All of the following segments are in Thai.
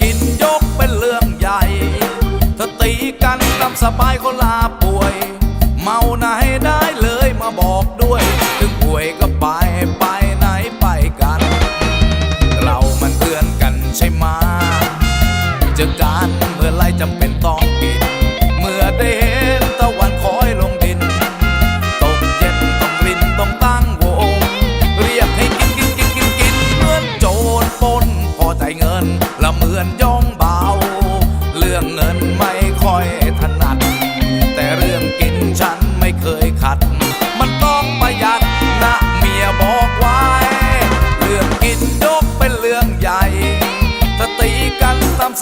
กินยกเป็นเรื่องใหญ่ถ้าตีกันตามสบายก็ลาป่วย เมาไหนได้เลยมาบอกด้วย ถึงป่วยก็ไปไปไหนไปกัน เรามันเตือนกันใช่ไหมเจะกันเมื่อไรจำเป็นต้อง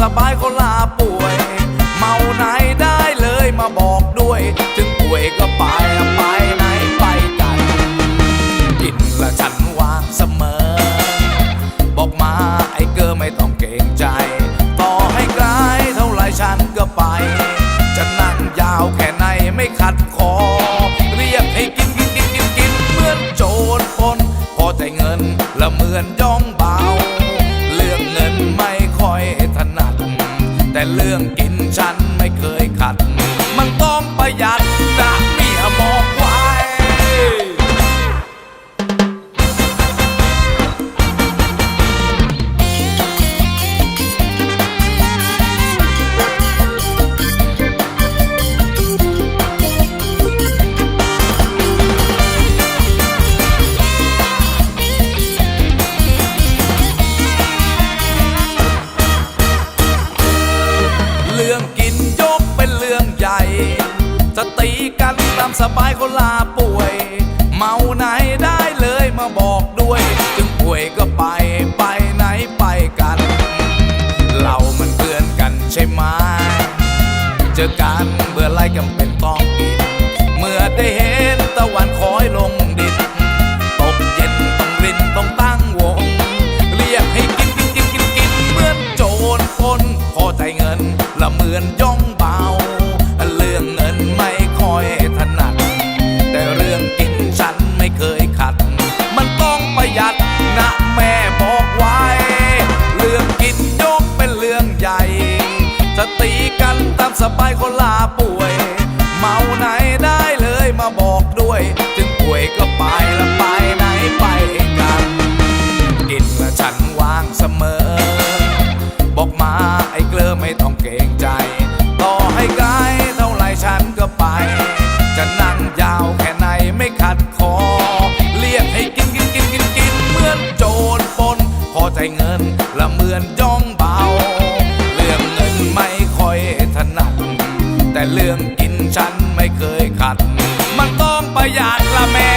สบายก็ลาป่วย เรื่องกินฉัน จะตีกันตามสบายก็ลาป่วย เมาไหนได้เลยมาบอกด้วยถึงป่วยก็ไปไปไหนไปกัน เรามันเพื่อนกันใช่ไหมเจอกันเมื่อไรจำเป็นต้องกิน เมื่อได้เห็นตะวันคอยลงดินตกเย็นต้องรินต้องตั้งวง เรียกให้กินกินกินกินกินเหมือนโจรปล้นพอใจเงินละเหมือนย สบายคนลาป่วย เมาไหนได้เลยมาบอกด้วย ถึงป่วยก็ แต่